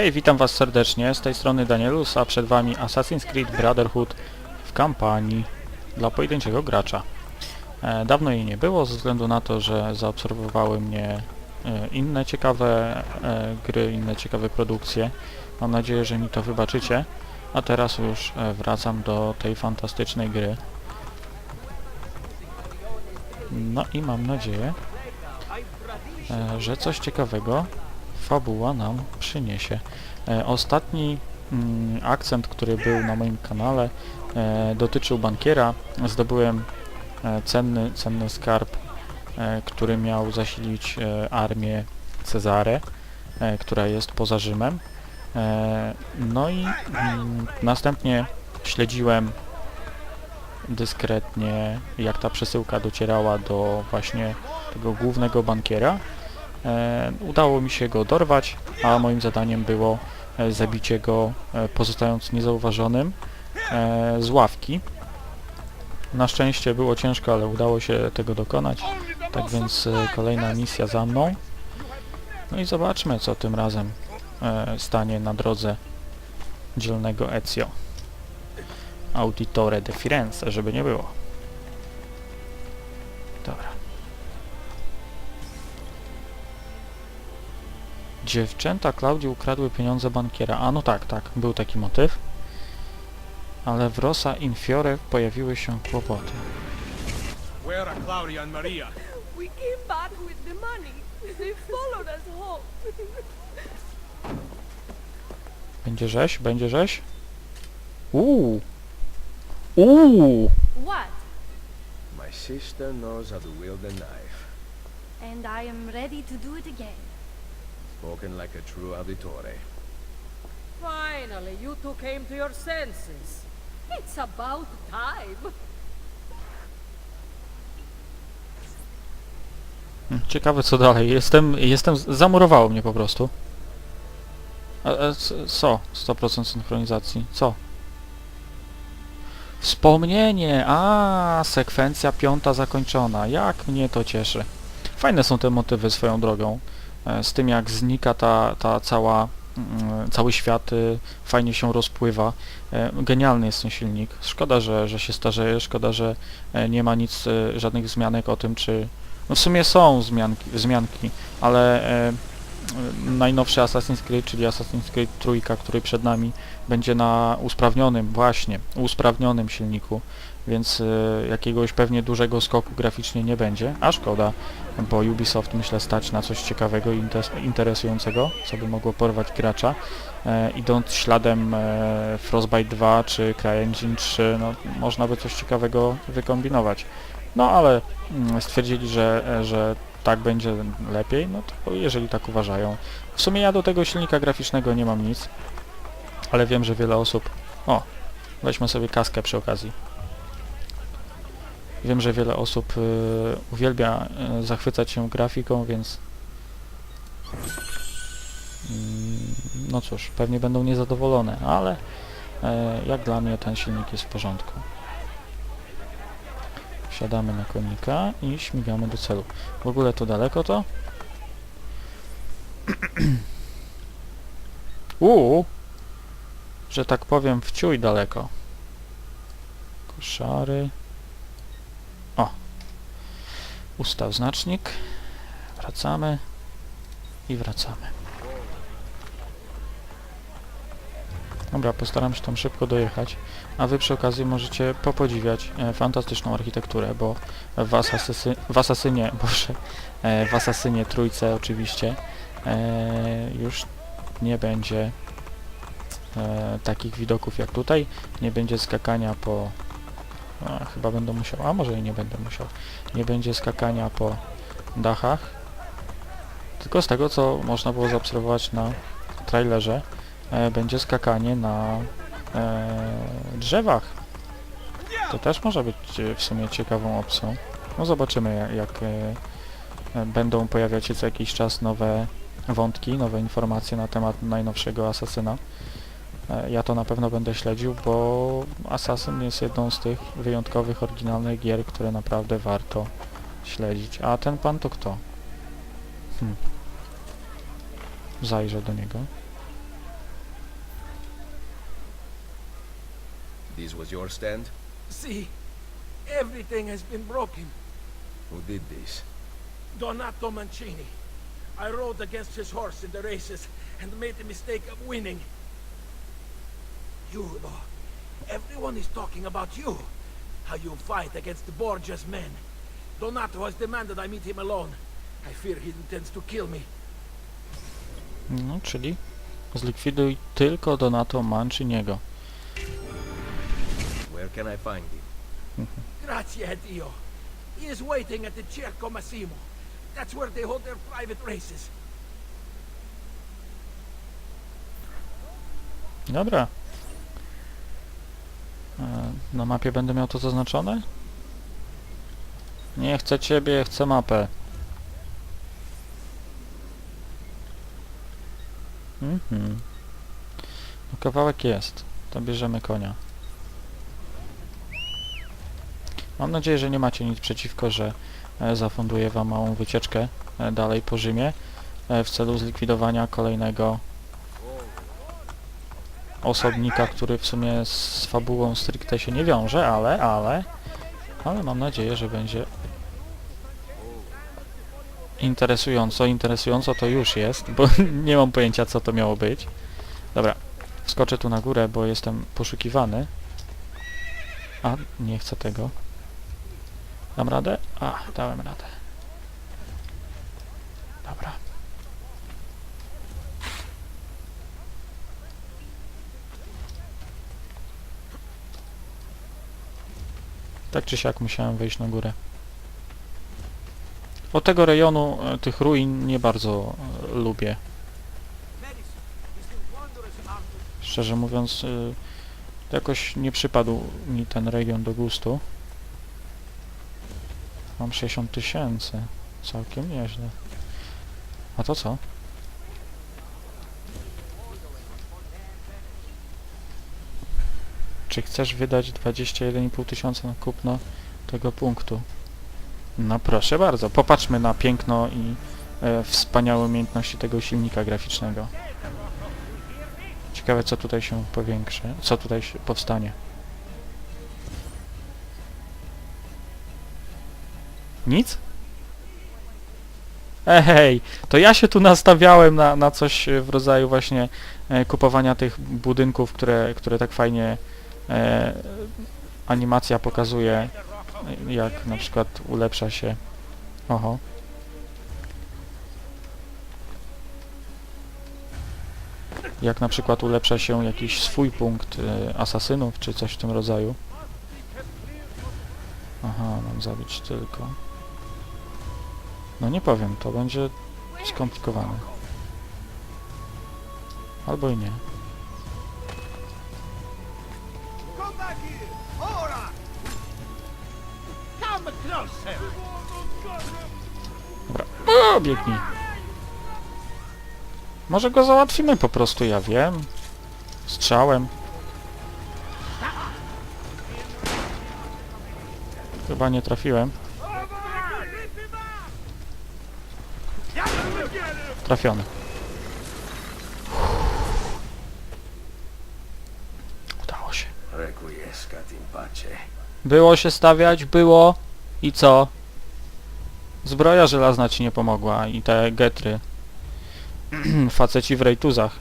Hej, witam was serdecznie, z tej strony Danielus, a przed wami Assassin's Creed Brotherhood w kampanii dla pojedynczego gracza. E, dawno jej nie było, ze względu na to, że zaobserwowały mnie e, inne ciekawe e, gry, inne ciekawe produkcje. Mam nadzieję, że mi to wybaczycie. A teraz już e, wracam do tej fantastycznej gry. No i mam nadzieję, e, że coś ciekawego fabuła nam przyniesie. E, ostatni mm, akcent, który był na moim kanale e, dotyczył bankiera. Zdobyłem e, cenny, cenny skarb, który miał zasilić armię Cezare, która jest poza Rzymem. No i mm, następnie śledziłem dyskretnie, jak ta przesyłka docierała do właśnie tego głównego bankiera. E, udało mi się go dorwać, a moim zadaniem było e, zabicie go e, pozostając niezauważonym z ławki. Na szczęście było ciężko, ale udało się tego dokonać. Tak więc kolejna misja za mną. No i zobaczmy, co tym razem stanie na drodze dzielnego Ezio. Auditore de Firenze, żeby nie było. Dziewczęta Klaudii ukradły pieniądze bankiera. A no tak, tak, był taki motyw. Ale w Rosa Infiore pojawiły się kłopoty. Where are Claudia and Maria? We came back with the money. They followed us home. Będzie rzeź? Będzie rzeź? Uuu! Uuu! What? My sister knows how to wield a knife. And I am ready to do it again. Spoken like a true auditore. Finally, you two came to your senses. It's about time. Hmm, Ciekawe co dalej. Jestem, jestem, zamurowało mnie po prostu. A, a, c- co? 100% synchronizacji. Co? Wspomnienie! A, sekwencja piąta zakończona. Jak mnie to cieszy. Fajne są te motywy swoją drogą. E, Z tym jak znika ta, ta cała, mm, cały świat y, fajnie się rozpływa. E, Genialny jest ten silnik. Szkoda, że, że się starzeje, szkoda, że e, nie ma nic, żadnych wzmianek o tym, czy, no w sumie są wzmianki, wzmianki ale najnowszy Assassin's Creed, czyli Assassin's Creed trójka, który przed nami będzie na usprawnionym, właśnie, usprawnionym silniku, więc e, jakiegoś pewnie dużego skoku graficznie nie będzie, a szkoda, bo Ubisoft myślę stać na coś ciekawego i interesującego, co by mogło porwać gracza. E, idąc śladem e, Frostbite 2 czy CryEngine 3, no można by coś ciekawego wykombinować. No ale mm, stwierdzili, że, e, że tak będzie lepiej, no to jeżeli tak uważają. W sumie ja do tego silnika graficznego nie mam nic, ale wiem, że wiele osób... O, weźmy sobie kaskę przy okazji. Wiem, że wiele osób y, uwielbia y, zachwycać się grafiką, więc... Mm, no cóż, pewnie będą niezadowolone, ale e, jak dla mnie ten silnik jest w porządku. Wsiadamy na konika i śmigamy do celu. W ogóle to daleko to? Uuu! Że tak powiem wciuj daleko. Koszary. O! Ustaw znacznik. Wracamy. I wracamy. Dobra, postaram się tam szybko dojechać, a wy przy okazji możecie popodziwiać e, fantastyczną architekturę, bo w, Asasy, w Asasynie, boże, e, w Asasynie trójce oczywiście e, już nie będzie e, takich widoków jak tutaj, nie będzie skakania po, a, chyba będę musiał, a może i nie będę musiał, nie będzie skakania po dachach, tylko z tego co można było zaobserwować na trailerze, e, będzie skakanie na e, drzewach. To też może być e, w sumie ciekawą opcją. No zobaczymy jak, e, e, będą pojawiać się co jakiś czas nowe wątki, nowe informacje na temat najnowszego Asasyna. E, ja to na pewno będę śledził, bo Assassin jest jedną z tych wyjątkowych, oryginalnych gier, które naprawdę warto śledzić. A ten pan to kto? Hmm. Zajrzę do niego. This was your stand? See, everything has been broken. Who did this? Donato Mancini. I rode against his horse in the races and made the mistake of winning. You, though. Everyone is talking about you. How you fight against the Borgia's men. Donato has demanded I meet him alone. I fear he intends to kill me. No, czyli zlikwiduj tylko Donato Manciniego. Where can I find him? Grazie a Dio. He is waiting at the Circo Massimo. That's where they hold their private races. Dobra. Na mapie będę miał to zaznaczone? Nie chcę ciebie, chcę mapę. Mhm. No kawałek jest. To bierzemy konia. Mam nadzieję, że nie macie nic przeciwko, że e, zafunduję wam małą wycieczkę e, dalej po Rzymie e, w celu zlikwidowania kolejnego osobnika, który w sumie z fabułą stricte się nie wiąże, ale, ale, ale mam nadzieję, że będzie interesująco. Interesująco to już jest, bo nie mam pojęcia, co to miało być. Dobra, wskoczę tu na górę, bo jestem poszukiwany. A, nie chcę tego. Dam radę? A, dałem radę. Dobra. Tak czy siak musiałem wejść na górę. Od tego rejonu e, tych ruin nie bardzo e, lubię. Szczerze mówiąc, y, jakoś nie przypadł mi ten region do gustu. Mam 60 tysięcy. Całkiem nieźle. A to co? Czy chcesz wydać 21,5 tysiąca na kupno tego punktu? No proszę bardzo, popatrzmy na piękno i e, wspaniałe umiejętności tego silnika graficznego. Ciekawe co tutaj się powiększy, co tutaj powstanie. Nic? Ej, to ja się tu nastawiałem na, na coś w rodzaju właśnie e, kupowania tych budynków, które, które tak fajnie e, animacja pokazuje, jak na przykład ulepsza się. Oho. Jak na przykład ulepsza się jakiś swój punkt e, asasynów, czy coś w tym rodzaju. Aha, mam zabić tylko. No nie powiem, to będzie skomplikowane. Albo i nie. Dobra. O, biegnij. Może go załatwimy po prostu, ja wiem. Strzałem. Chyba nie trafiłem. Trafiony. Udało się. Requiescat in pace. Było się stawiać, było. I co? Zbroja żelazna ci nie pomogła i te getry. Faceci w rejtuzach.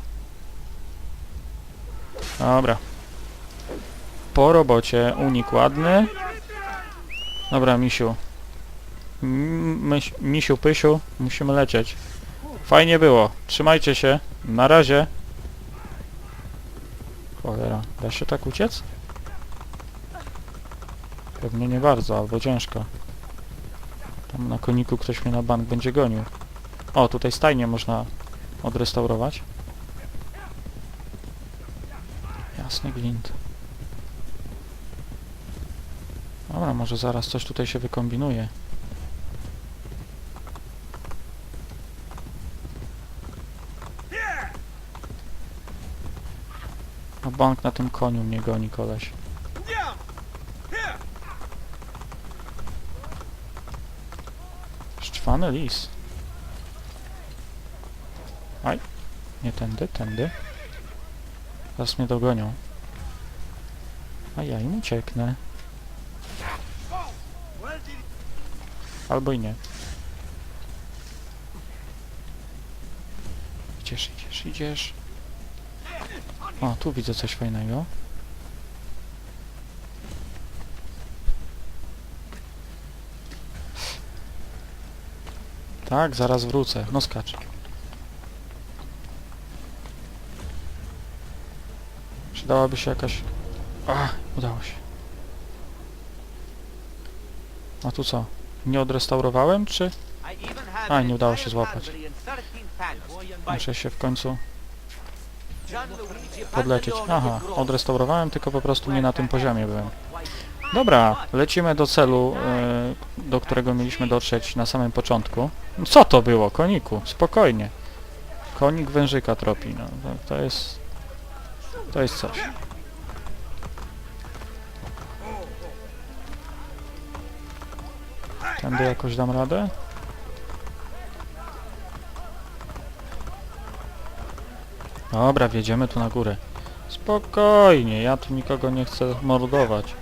Dobra. Po robocie unik ładny. Dobra, misiu. Myś- misiu, pysiu, musimy lecieć. Fajnie było. Trzymajcie się. Na razie. Cholera, da się tak uciec? Pewnie nie bardzo, albo ciężko. Tam na koniku ktoś mnie na bank będzie gonił. O, tutaj stajnie można odrestaurować. Jasny glint. Dobra, może zaraz coś tutaj się wykombinuje. A bank na tym koniu mnie goni koleś. Szczwany lis. Aj. Nie tędy, tędy. Zaraz mnie dogonią. A ja im ucieknę. Albo i nie. Idziesz, idziesz, idziesz. O, tu widzę coś fajnego. Tak, zaraz wrócę. No skacz. Przydałaby się jakaś... A, udało się. A tu co? Nie odrestaurowałem, czy... A, nie udało się złapać. Muszę się w końcu podlecieć. Aha, odrestaurowałem, tylko po prostu nie na tym poziomie byłem. Dobra, lecimy do celu, e, do którego mieliśmy dotrzeć na samym początku. Co to było, koniku? Spokojnie. Konik wężyka tropi, no. To, to jest... To jest coś. Tędy jakoś dam radę? Dobra, wjedziemy tu na górę. Spokojnie, ja tu nikogo nie chcę mordować.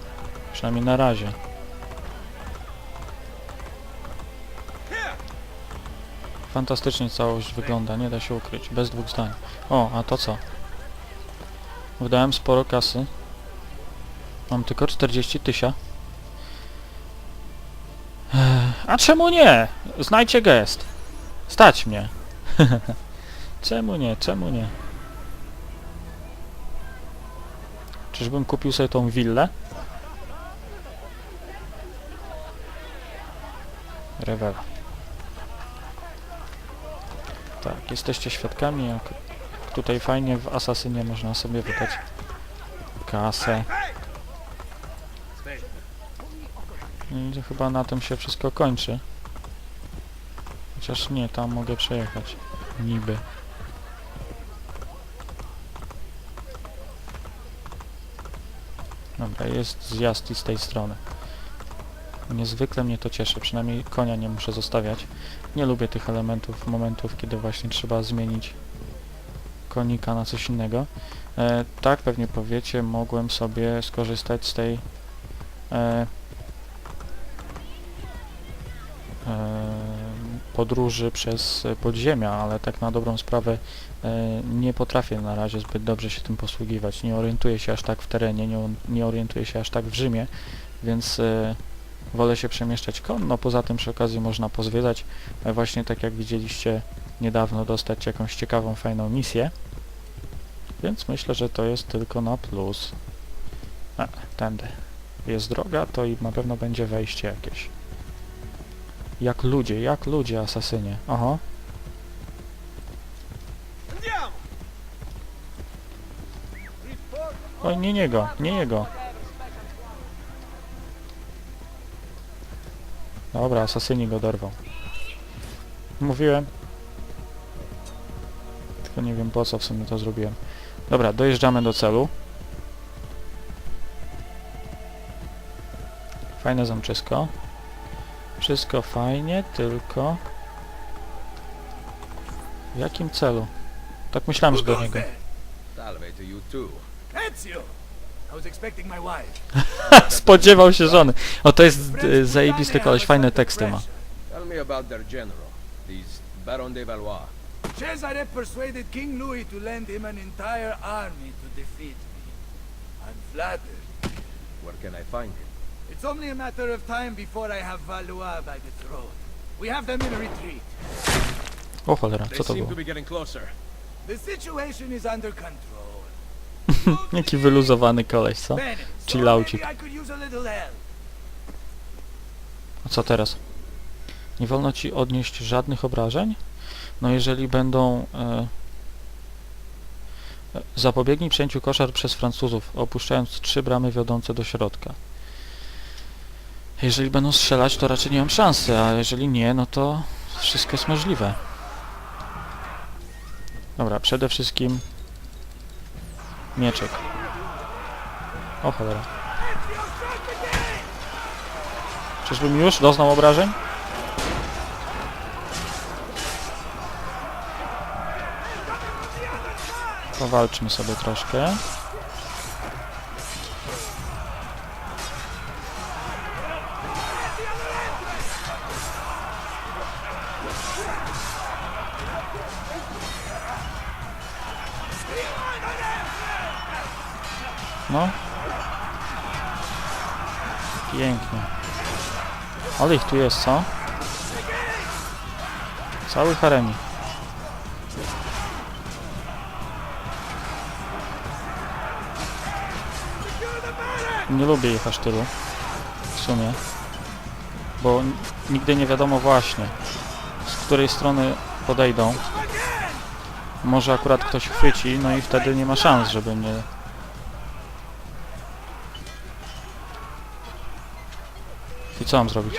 Przynajmniej na razie. Fantastycznie całość wygląda, nie da się ukryć, bez dwóch zdań. O, a to co? Wydałem sporo kasy. Mam tylko 40 tysia. A czemu nie? Znajdźcie gest. Stać mnie. czemu nie? Czemu nie? Czyżbym kupił sobie tą willę? Rewela. Tak, jesteście świadkami, jak tutaj fajnie w Asasynie można sobie wydać kasę. I chyba na tym się wszystko kończy. Chociaż nie, tam mogę przejechać. Niby. Dobra, jest zjazd i z tej strony. Niezwykle mnie to cieszy, przynajmniej konia nie muszę zostawiać. Nie lubię tych elementów, momentów, kiedy właśnie trzeba zmienić konika na coś innego. E, tak, pewnie powiecie, mogłem sobie skorzystać z tej e, e, podróży przez podziemia, ale tak na dobrą sprawę e, nie potrafię na razie zbyt dobrze się tym posługiwać. Nie orientuję się aż tak w terenie, nie, nie orientuję się aż tak w Rzymie, więc e, wolę się przemieszczać konno. Poza tym przy okazji można pozwiedzać, e, właśnie tak jak widzieliście niedawno, dostać jakąś ciekawą, fajną misję. Więc myślę, że to jest tylko na plus. A, tędy. Jest droga, to i na pewno będzie wejście jakieś. Jak ludzie, jak ludzie, asasynie. Oho. Oj, nie niego, nie jego. Dobra, asasyni go dorwał. Mówiłem. Tylko nie wiem po co w sumie to zrobiłem. Dobra, dojeżdżamy do celu. Fajne zamczysko. Wszystko fajnie, tylko... W jakim celu? Tak myślałem, że do niego. Salve to you too. Ezio! Spodziewał się żony. O, to jest e, zajebisty koleś, fajne teksty ma. Tell me about their general, this Baron de Valois. Cesare persuaded King Louis to lend him an entire army to defeat me. I'm flattered. Where can I find him? It's only a matter of time before I have Valois by the throat. We have them in a retreat. O cholera, They co to seem było? to be getting closer. The situation is under control. Jaki wyluzowany koleś, co? Chillaucik. A co teraz? Nie wolno ci odnieść żadnych obrażeń? No jeżeli będą... E, e, zapobiegnij przejęciu koszar przez Francuzów, opuszczając trzy bramy wiodące do środka. Jeżeli będą strzelać, to raczej nie mam szansy, a jeżeli nie, no to wszystko jest możliwe. Dobra, przede wszystkim mieczek. O cholera. Czyżbym już doznał obrażeń? Powalczmy sobie troszkę. Ale ich tu jest, co? Cały haremi. Nie lubię ich aż tylu. W sumie. Bo nigdy nie wiadomo właśnie, z której strony podejdą. Może akurat ktoś chwyci, no i wtedy nie ma szans, żeby mnie... co mam zrobić?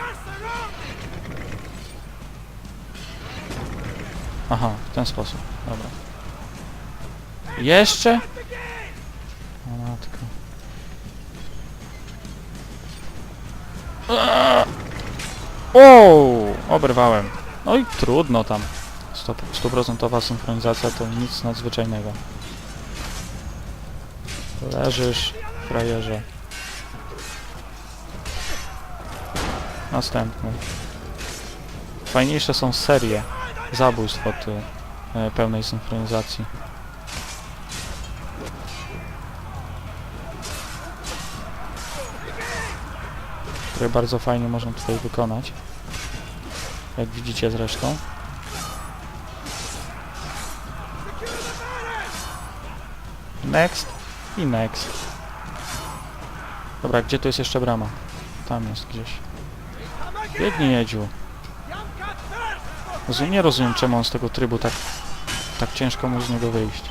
Aha, w ten sposób. Dobra. Jeszcze? O matko. O, oberwałem. No i trudno tam. Sto- Stuprocentowa synchronizacja to nic nadzwyczajnego. Leżysz, frajerze. Następny. Fajniejsze są serie zabójstw od e, pełnej synchronizacji. które bardzo fajnie można tutaj wykonać. Jak widzicie zresztą. Next i next. Dobra, gdzie tu jest jeszcze brama? Tam jest gdzieś. Biegnij, Jedziu. Rozumiem, nie rozumiem, czemu on z tego trybu tak, tak ciężko mu z niego wyjść.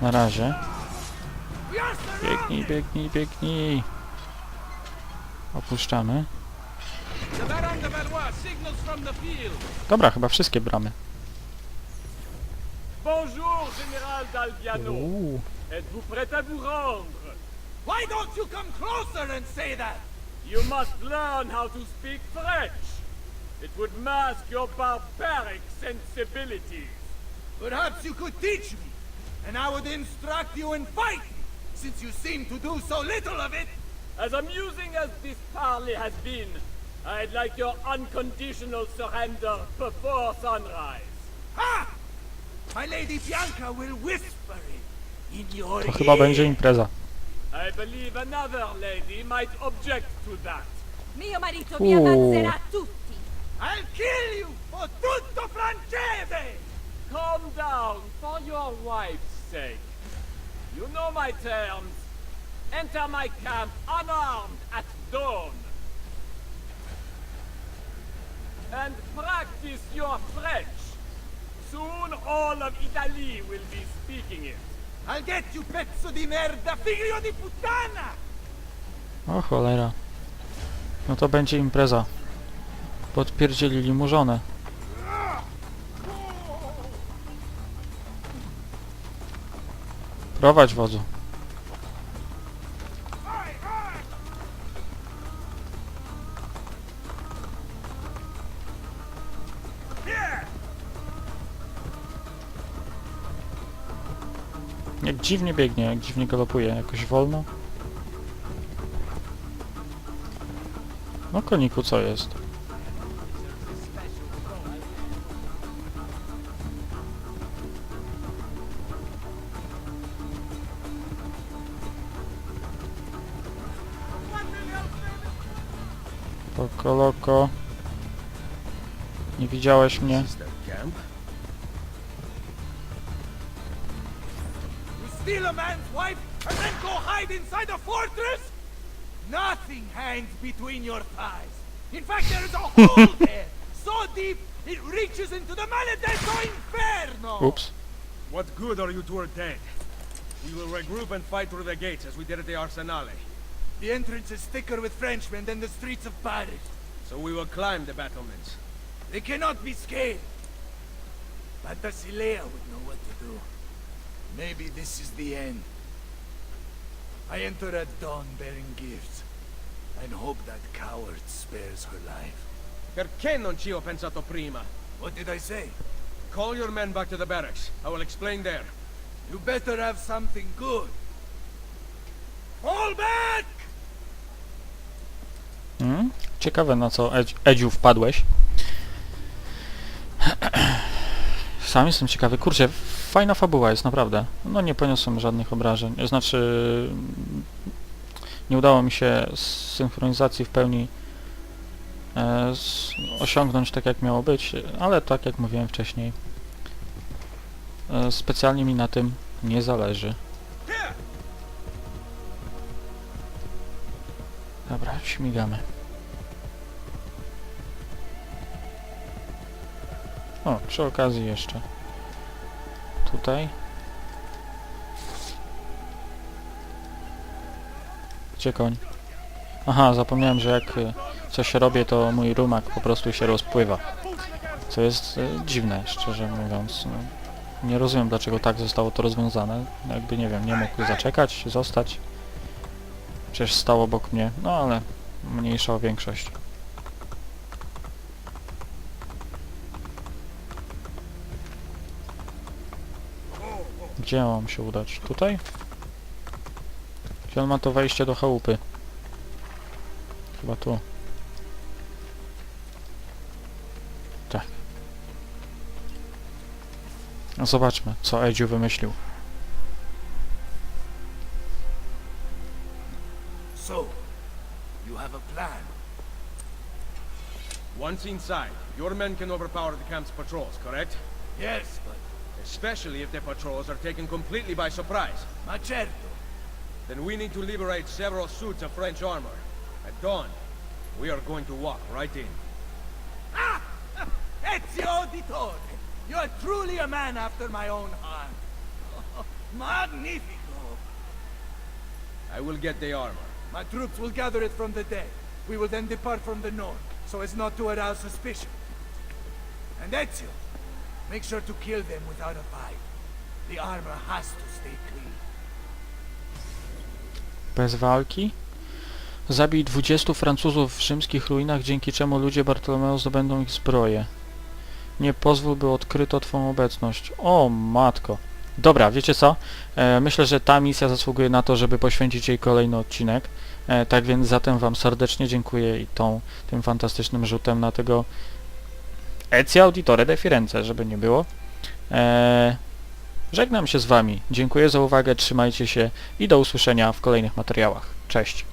Na razie. Biegnij, biegnij, biegnij. Opuszczamy. Dobra, chyba wszystkie bramy. Bonjour, général d'Alviano. Êtes-vous prêt à vous rendre Why don't you come closer and say that? You must learn how to speak French. It would mask your barbaric sensibilities. Perhaps you could teach me, and I would instruct you in fighting, since you seem to do so little of it. As amusing as this parley has been, I'd like your unconditional surrender before sunrise. Ha! My lady Bianca will whisper it in your To chyba będzie impreza. I believe another lady might object to that. Mio marito mi mi ammazzerà ammazzerà tutti. I'll kill you for tutto francese! Calm down for your wife's sake. You know my terms. Enter my camp unarmed at dawn. And practice your French. Soon all of Italy will be speaking it. I'll get you pezzo di merda, figlio di puttana! O cholera. No to będzie impreza. Podpierdzielili mu żonę. Prowadź wodzu. Dziwnie biegnie, dziwnie galopuje, jakoś wolno. No koniku, co jest? Loko, loko. Nie widziałeś mnie? Hide inside a fortress? Nothing hangs between your thighs. In fact, there is a hole there, so deep it reaches into the maledetto inferno! Oops. What good are you two are dead? We will regroup and fight through the gates as we did at the Arsenale. The entrance is thicker with Frenchmen than the streets of Paris. So we will climb the battlements. They cannot be scaled. Pantasilea would know what to do. Maybe this is the end. I enter at dawn bearing gifts, and hope that coward spares her life. Perché non ci ho pensato prima? What did I say? Call your men back to the barracks. I will explain there. You better have something good. Fall back! Hmm? ciekawe na co Ed Edziu wpadłeś. Sam jestem ciekawy. Kurczę, fajna fabuła jest, naprawdę. No nie poniosłem żadnych obrażeń. Znaczy... Nie udało mi się synchronizacji w pełni e, osiągnąć tak jak miało być, ale tak jak mówiłem wcześniej, e, specjalnie mi na tym nie zależy. Dobra, śmigamy. O, przy okazji jeszcze. Tutaj. Gdzie koń? Aha, zapomniałem, że jak y, coś robię, to mój rumak po prostu się rozpływa. Co jest y, dziwne, szczerze mówiąc. No, nie rozumiem, dlaczego tak zostało to rozwiązane. Jakby, nie wiem, nie mógł zaczekać, zostać. Przecież stał obok mnie, no ale mniejsza o większość. Gdzie mam się udać? Tutaj? Gdzie on ma to wejście do chałupy? Chyba tu. Tak. No zobaczmy, co Edziu wymyślił. So, you have a plan. Once inside, your men can overpower the camp's patrols, correct? Yes, but Especially if the patrols are taken completely by surprise. ma certo. Then we need to liberate several suits of French armor. At dawn, we are going to walk right in. Ah! Ezio Auditore! You are truly a man after my own heart. Magnifico! I will get the armor. My troops will gather it from the dead. We will then depart from the north, so as not to arouse suspicion. And Ezio, make sure to kill them without a fight. The armor has to stay clean. Bez walki? Zabij 20 Francuzów w rzymskich ruinach, dzięki czemu ludzie Bartolomeo zdobędą ich zbroję. Nie pozwól, by odkryto Twą obecność. O, matko. Dobra, wiecie co? E, myślę, że ta misja zasługuje na to, żeby poświęcić jej kolejny odcinek. E, tak więc zatem Wam serdecznie dziękuję i tą, tym fantastycznym rzutem na tego Ezio Auditore de Firenze, żeby nie było. E, żegnam się z Wami. Dziękuję za uwagę, trzymajcie się i do usłyszenia w kolejnych materiałach. Cześć.